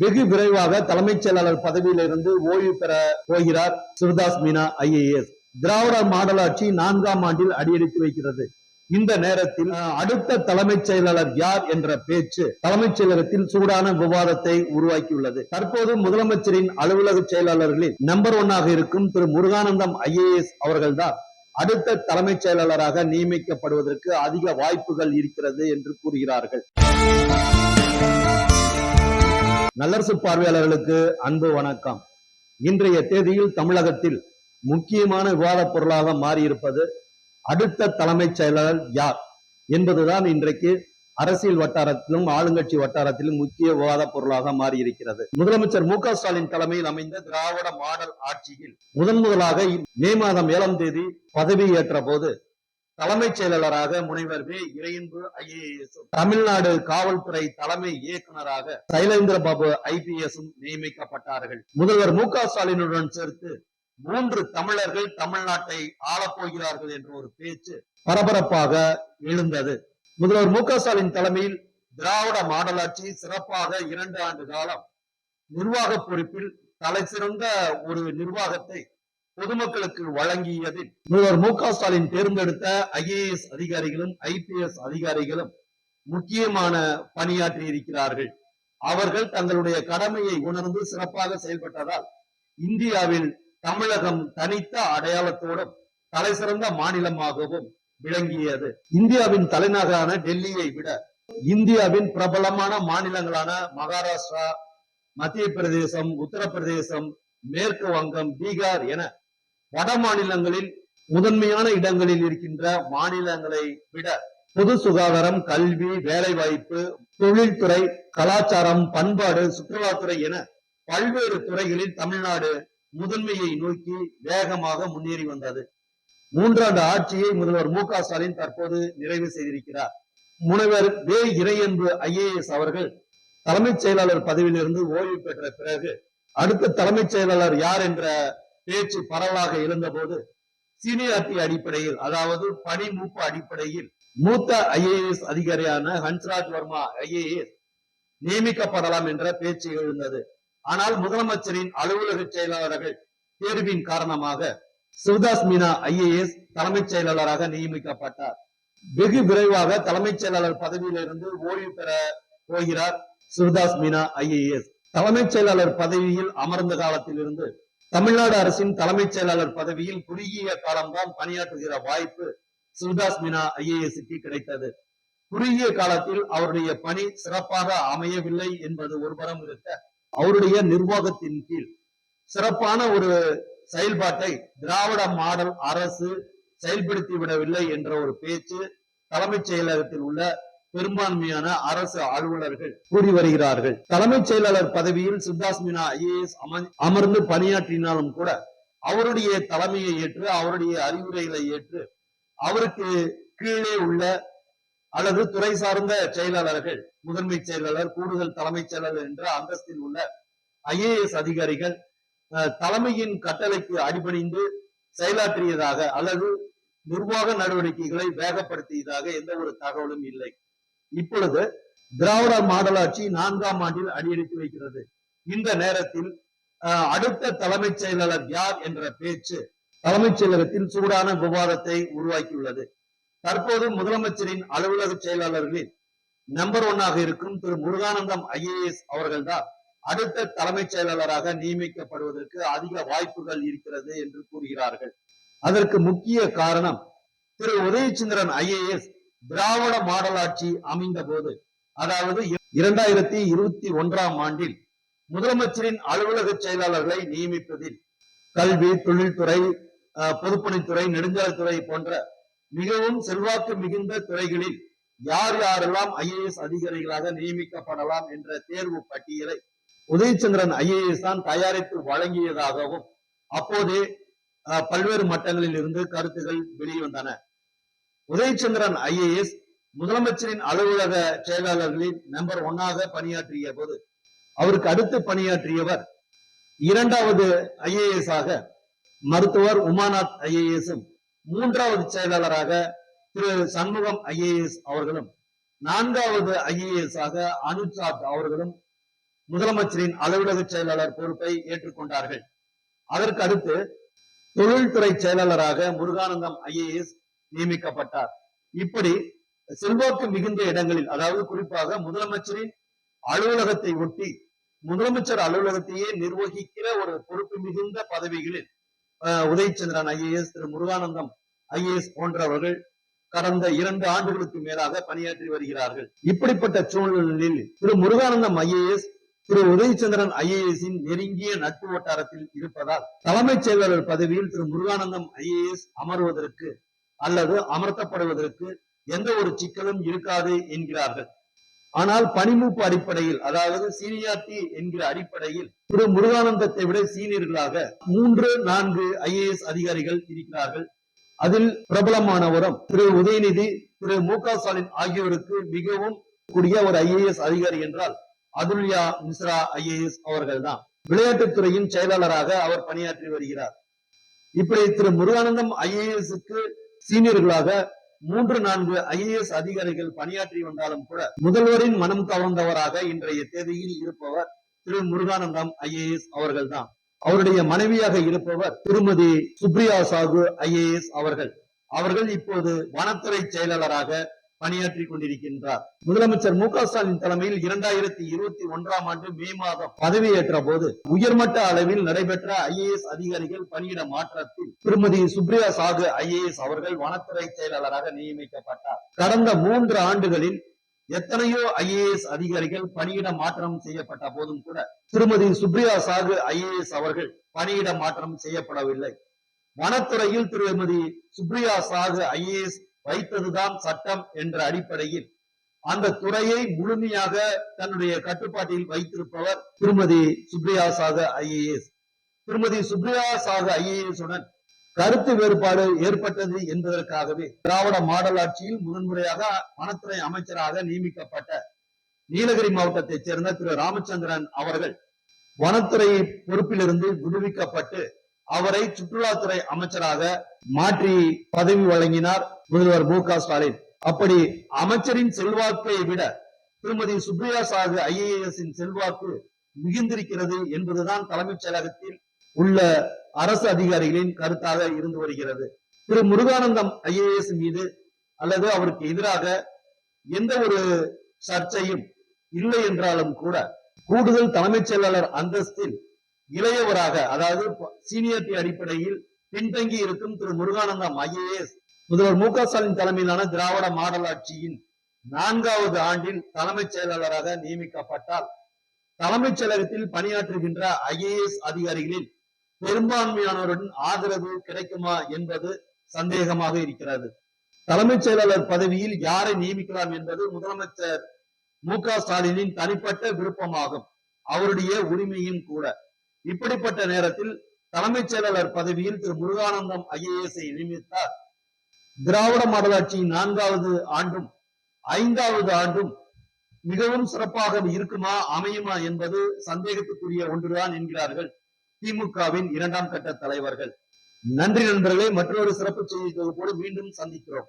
வெகு விரைவாக தலைமைச் செயலாளர் பதவியிலிருந்து ஓய்வு பெற போகிறார் சிவதாஸ் மீனா ஐஏஎஸ். திராவிட மாடலாட்சி நான்காம் ஆண்டில் அடியெடுத்து வைக்கிறது. இந்த நேரத்தில் அடுத்த தலைமைச் செயலாளர் யார் என்ற பேச்சு தலைமைச் செயலகத்தில் சூடான விவாதத்தை உருவாக்கியுள்ளது. தற்போது முதலமைச்சரின் அலுவலக செயலாளர்களில் நம்பர் ஒன்னாக இருக்கும் திரு முருகானந்தம் ஐஏஎஸ் அவர்கள்தான் அடுத்த தலைமைச் செயலாளராக நியமிக்கப்படுவதற்கு அதிக வாய்ப்புகள் இருக்கிறது என்று கூறுகிறார்கள். நல்லரசு பார்வையாளர்களுக்கு அன்பு வணக்கம். இன்றைய தேதியில் தமிழகத்தில் முக்கியமான விவாதப் பொருளாக மாறியிருப்பது அடுத்த தலைமைச் செயலாளர் யார் என்பதுதான் இன்றைக்கு அரசியல் வட்டாரத்திலும் ஆளுங்கட்சி வட்டாரத்திலும் முக்கிய விவாதப் பொருளாக மாறியிருக்கிறது. முதலமைச்சர் மு க ஸ்டாலின் தலைமையில் அமைந்த திராவிட மாடல் ஆட்சியில் முதன் முதலாக மே மாதம் ஏழாம் தேதி பதவியேற்ற போது தலைமைச் செயலாளராக முனைவர் வே. இறையன்பு ஐஏஎஸ் தமிழ்நாடு காவல்துறை தலைமை இயக்குனராக சைலேந்திர பாபு ஐபிஎஸும் நியமிக்கப்பட்டார்கள். முதல்வர் மு க ஸ்டாலினுடன் சேர்த்து மூன்று தமிழர்கள் தமிழ்நாட்டை ஆளப்போகிறார்கள் என்ற ஒரு பேச்சு பரபரப்பாக எழுந்தது. முதல்வர் மு க ஸ்டாலின் தலைமையில் திராவிட மாடலாட்சி சிறப்பாக இரண்டு ஆண்டு காலம் நிர்வாக பொறுப்பில் தலை சிறந்த ஒரு நிர்வாகத்தை பொதுமக்களுக்கு வழங்கியதில் முதல்வர் மு க ஸ்டாலின் தேர்ந்தெடுத்த ஐஏஎஸ் அதிகாரிகளும் ஐபிஎஸ் அதிகாரிகளும் முக்கியமான பணியாற்றி இருக்கிறார்கள். அவர்கள் தங்களுடைய கடமையை உணர்ந்து சிறப்பாக செயல்பட்டதால் இந்தியாவில் தமிழகம் தனித்த அடையாளத்தோடும் தலை சிறந்த மாநிலமாகவும் விளங்கியது. இந்தியாவின் தலைநகரான டெல்லியை விட இந்தியாவின் பிரபலமான மாநிலங்களான மகாராஷ்டிரா மத்திய பிரதேசம் உத்தரப்பிரதேசம் மேற்கு வங்கம் பீகார் என வட மாநிலங்களில் முதன்மையான இடங்களில் இருக்கின்ற மாநிலங்களை விட பொது சுகாதாரம் கல்வி வேலைவாய்ப்பு தொழில்துறை கலாச்சாரம் பண்பாடு சுற்றுலாத்துறை என பல்வேறு துறைகளில் தமிழ்நாடு முதன்மையை நோக்கி வேகமாக முன்னேறி வந்தது. மூன்றாண்டு ஆட்சியை முதல்வர் மு க ஸ்டாலின் தற்போது நிறைவு செய்திருக்கிறார். முனைவர் வே இறையன்பு ஐஏஎஸ் அவர்கள் தலைமைச் செயலாளர் பதவியிலிருந்து ஓய்வு பெற்ற பிறகு அடுத்த தலைமைச் செயலாளர் யார் என்ற பேச்சு பரவலாக இருந்தபோது சீனியாரிட்டி அடிப்படையில் அதாவது பணி மூப்பு அடிப்படையில் மூத்த ஐஏஎஸ் அதிகாரியான ஹன்ஸ்ராஜ் வர்மா ஐஏஎஸ் நியமிக்கப்படலாம் என்ற பேச்சு எழுந்தது. ஆனால் முதலமைச்சரின் அலுவலக செயலாளர்கள் தேர்வின் காரணமாக சிவதாஸ் மீனா ஐஏஎஸ் தலைமைச் செயலாளராக நியமிக்கப்பட்டார். வெகு விரைவாக தலைமைச் செயலாளர் பதவியிலிருந்து ஓய்வு பெற போகிறார் சிவதாஸ் மீனா ஐஏஎஸ் தலைமைச் செயலாளர் பதவியில் அமர்ந்த காலத்திலிருந்து தமிழ்நாடு அரசின் தலைமைச் செயலாளர் பதவியில் குறுகிய காலம்தான் பணியாற்றுகிற வாய்ப்பு சிவதாஸ் மீனா ஐஏஎஸ்க்கு கிடைத்தது. குறுகிய காலத்தில் அவருடைய பணி சிறப்பாக அமையவில்லை என்பது ஒரு புறம் இருக்க அவருடைய நிர்வாகத்தின் கீழ் சிறப்பான ஒரு செயல்பாட்டை திராவிட மாடல் அரசு செயல்படுத்தி விடவில்லை என்ற ஒரு பேச்சு தலைமைச் செயலகத்தில் உள்ள பெரும்பான்மையான அரசு அலுவலர்கள் கூறி வருகிறார்கள். தலைமைச் செயலாளர் பதவியில் சித்தாஸ் மீனா ஐஏஎஸ் அமர்ந்து பணியாற்றினாலும் கூட அவருடைய தலைமையை ஏற்று அவருடைய அறிவுரைகளை ஏற்று அவருக்கு கீழே உள்ள அல்லது துறை சார்ந்த செயலாளர்கள் முதன்மை செயலாளர் கூடுதல் தலைமைச் செயலாளர் என்ற அந்தஸ்தில் உள்ள ஐஏஎஸ் அதிகாரிகள் தலைமையின் கட்டளைக்கு அடிபணிந்து செயலாற்றியதாக அல்லது நிர்வாக நடவடிக்கைகளை வேகப்படுத்தியதாக எந்த ஒரு தகவலும் இல்லை. இப்பொழுது திராவிட மாடலாட்சி நான்காம் ஆண்டில் அடியெடுத்து வைக்கிறது. இந்த நேரத்தில் அடுத்த தலைமைச் செயலாளர் யார் என்ற பேச்சு தலைமைச் செயலகத்தில் சூடான விவாதத்தை உருவாக்கியுள்ளது. தற்போது முதலமைச்சரின் அலுவலக செயலாளர்களில் நம்பர் ஒன்னாக இருக்கும் திரு முருகானந்தம் ஐஏஎஸ் அவர்கள்தான் அடுத்த தலைமைச் செயலாளராக நியமிக்கப்படுவதற்கு அதிக வாய்ப்புகள் இருக்கிறது என்று கூறுகிறார்கள். அதற்கு முக்கிய காரணம் திரு உதயச்சந்திரன் ஐஏஎஸ் திராவிட மாடலாட்சி அமைந்த போது அதாவது இரண்டாயிரத்தி இருபத்தி ஒன்றாம் ஆண்டில் முதலமைச்சரின் அலுவலக செயலாளர்களை நியமிப்பதில் கல்வி தொழில்துறை பொதுப்பணித்துறை நெடுஞ்சாலைத்துறை போன்ற மிகவும் செல்வாக்கு மிகுந்த துறைகளில் யார் யாரெல்லாம் ஐஏஎஸ் அதிகாரிகளாக நியமிக்கப்படலாம் என்ற தேர்வு பட்டியலை உதயச்சந்திரன் ஐஏஎஸ் தான் தயாரித்து வழங்கியதாகவும் அப்போதே அஹ், பல்வேறு மட்டங்களில் இருந்து கருத்துகள் வெளிவந்தன. உதயச்சந்திரன் ஐஏஎஸ் முதலமைச்சரின் அலுவலக செயலாளர்களின் நம்பர் ஒன்னாக பணியாற்றிய போது அவருக்கு அடுத்து பணியாற்றியவர் இரண்டாவது ஐஏஎஸ் ஆக மருத்துவர் உமாநாத் ஐஏஎஸும் மூன்றாவது செயலாளராக திரு சண்முகம் ஐஏஎஸ் அவர்களும் நான்காவது ஐஏஎஸ் ஆக அனுஜ் சாத் அவர்களும் முதலமைச்சரின் அலுவலக செயலாளர் பொறுப்பை ஏற்றுக்கொண்டார்கள். அதற்கு அடுத்து தொழில்துறை செயலாளராக முருகானந்தம் ஐஏஎஸ் நியமிக்கப்பட்டார். இப்படி செல்வாக்கு மிகுந்த இடங்களில் அதாவது குறிப்பாக முதலமைச்சரின் அலுவலகத்தை ஒட்டி முதலமைச்சர் அலுவலகத்தையே நிர்வகிக்கிற ஒரு பொறுப்பு மிகுந்த பதவிகளில் உதயச்சந்திரன் ஐஏஎஸ் திரு. முருகானந்தம் ஐஏஎஸ் போன்றவர்கள் கடந்த இரண்டு ஆண்டுகளுக்கு மேலாக பணியாற்றி வருகிறார்கள். இப்படிப்பட்ட சூழ்நிலையில் திரு. முருகானந்தம் ஐஏஎஸ் திரு. உதயச்சந்திரன் ஐஏஎஸின் நெருங்கிய நட்பு வட்டாரத்தில் இருப்பதால் தலைமைச் செயலாளர் பதவியில் திரு. முருகானந்தம் ஐஏஎஸ் அமர்வதற்கு அல்லது அமர்த்தப்படுவதற்கு எந்த ஒரு சிக்கலும் இருக்காது என்கிறார்கள். ஆனால் பனிமூப்பு அடிப்படையில் அதாவது சீனியாரிட்டி என்கிற அடிப்படையில் திரு முருகானந்தத்தை விட சீனியர்களாக மூன்று நான்கு ஐஏஎஸ் அதிகாரிகள் இருக்கிறார்கள். அதில் பிரபலமானவரும் திரு உதயநிதி திரு மு க ஸ்டாலின் ஆகியோருக்கு மிகவும் கூடிய ஒரு ஐஏஎஸ் அதிகாரி என்றால் அதுல்யா மிஸ்ரா ஐஏஎஸ் அவர்கள்தான். விளையாட்டுத்துறையின் செயலாளராக அவர் பணியாற்றி வருகிறார். இப்படி திரு முருகானந்தம் ஐஏஎஸ்க்கு சீனியர்களாக மூன்று நான்கு ஐஏஎஸ் அதிகாரிகள் பணியாற்றி வந்தாலும் கூட முதல்வரின் மனம் கவர்ந்தவராக இன்றைய தேதியில் இருப்பவர் திரு. முருகானந்தம் ஐஏஎஸ் அவர்கள்தான். அவருடைய மனைவியாக இருப்பவர் திருமதி சுப்ரியா சாகு ஐஏஎஸ் அவர்கள். அவர்கள் இப்போது வனத்துறை செயலாளராக பணியாற்றி கொண்டிருக்கின்றார். முதலமைச்சர் மு க ஸ்டாலின் தலைமையில் இரண்டாயிரத்தி இருபத்தி ஒன்றாம் ஆண்டு மே மாதம் பதவியேற்ற போது உயர்மட்ட அளவில் நடைபெற்ற ஐஏஎஸ் அதிகாரிகள் பணியிட மாற்றத்தில் திருமதி சுப்ரியா சாகு ஐஏஎஸ் அவர்கள் வனத்துறை செயலாளராக நியமிக்கப்பட்டார். கடந்த மூன்று ஆண்டுகளில் எத்தனையோ ஐஏஎஸ் அதிகாரிகள் பணியிட மாற்றம் செய்யப்பட்ட போதும் கூட திருமதி சுப்ரியா சாகு ஐஏஎஸ் அவர்கள் பணியிட மாற்றம் செய்யப்படவில்லை. வனத்துறையில் திருமதி சுப்ரியா சாகு ஐஏஎஸ் வைத்ததுதான் சட்டம் என்ற அடிப்படையில் அந்த துறையை முழுமையாக தன்னுடைய கட்டுப்பாட்டில் வைத்திருப்பவர் திருமதி சுப்ரியா சாக ஐஏஎஸ். திருமதி சுப்ரியா சாக ஐஏஎஸ் உடன் கருத்து வேறுபாடு ஏற்பட்டது என்பதற்காகவே திராவிட மாடல் ஆட்சியில் முதன்முறையாக வனத்துறை அமைச்சராக நியமிக்கப்பட்ட நீலகிரி மாவட்டத்தைச் சேர்ந்த திரு ராமச்சந்திரன் அவர்கள் வனத்துறை பொறுப்பிலிருந்து விடுவிக்கப்பட்டு அவரை சுற்றுலாத்துறை அமைச்சராக மாற்றி பதவி வழங்கினார் முதல்வர் மு க ஸ்டாலின். அப்படி அமைச்சரின் செல்வாக்கை விட திருமதி சுப்ரியா சாகு ஐஏஎஸ் செல்வாக்கு மிகுந்திருக்கிறது என்பதுதான் தலைமைச் செயலகத்தில் உள்ள அரசு அதிகாரிகளின் கருத்தாக இருந்து வருகிறது. திரு முருகானந்தம் ஐஏஎஸ் மீது அல்லது அவருக்கு எதிராக எந்த ஒரு சர்ச்சையும் இல்லை என்றாலும் கூட கூடுதல் தலைமைச் செயலாளர் அந்தஸ்தில் இளையவராக அதாவது சீனியரிட்டி அடிப்படையில் பின்தங்கி இருக்கும் திரு முருகானந்தம் ஐஏஎஸ் முதல்வர் மு க ஸ்டாலின் தலைமையிலான திராவிட மாடல் ஆட்சியின் நான்காவது ஆண்டில் தலைமைச் செயலாளராக நியமிக்கப்பட்டால் தலைமைச் செயலகத்தில் பணியாற்றுகின்ற ஐஏஎஸ் அதிகாரிகளில் பெரும்பான்மையானவருடன் ஆதரவு கிடைக்குமா என்பது சந்தேகமாக இருக்கிறது. தலைமைச் செயலாளர் பதவியில் யாரை நியமிக்கலாம் என்பது முதலமைச்சர் மு க ஸ்டாலினின் தனிப்பட்ட விருப்பமாகும். அவருடைய உரிமையும் கூட. இப்படிப்பட்ட நேரத்தில் தலைமைச் செயலாளர் பதவியில் திரு முருகானந்தம் ஐஏஎஸ் நியமித்தார். திராவிட மாடலாட்சியின் நான்காவது ஆண்டும் ஐந்தாவது ஆண்டும் மிகவும் சிறப்பாக இருக்குமா அமையுமா என்பது சந்தேகத்துக்குரிய ஒன்றுதான் என்கிறார்கள் திமுகவின் இரண்டாம் கட்ட தலைவர்கள். நன்றி நண்பர்களே மற்றொரு சிறப்பு செய்தி தொகுப்போடு மீண்டும் சந்திக்கிறோம்.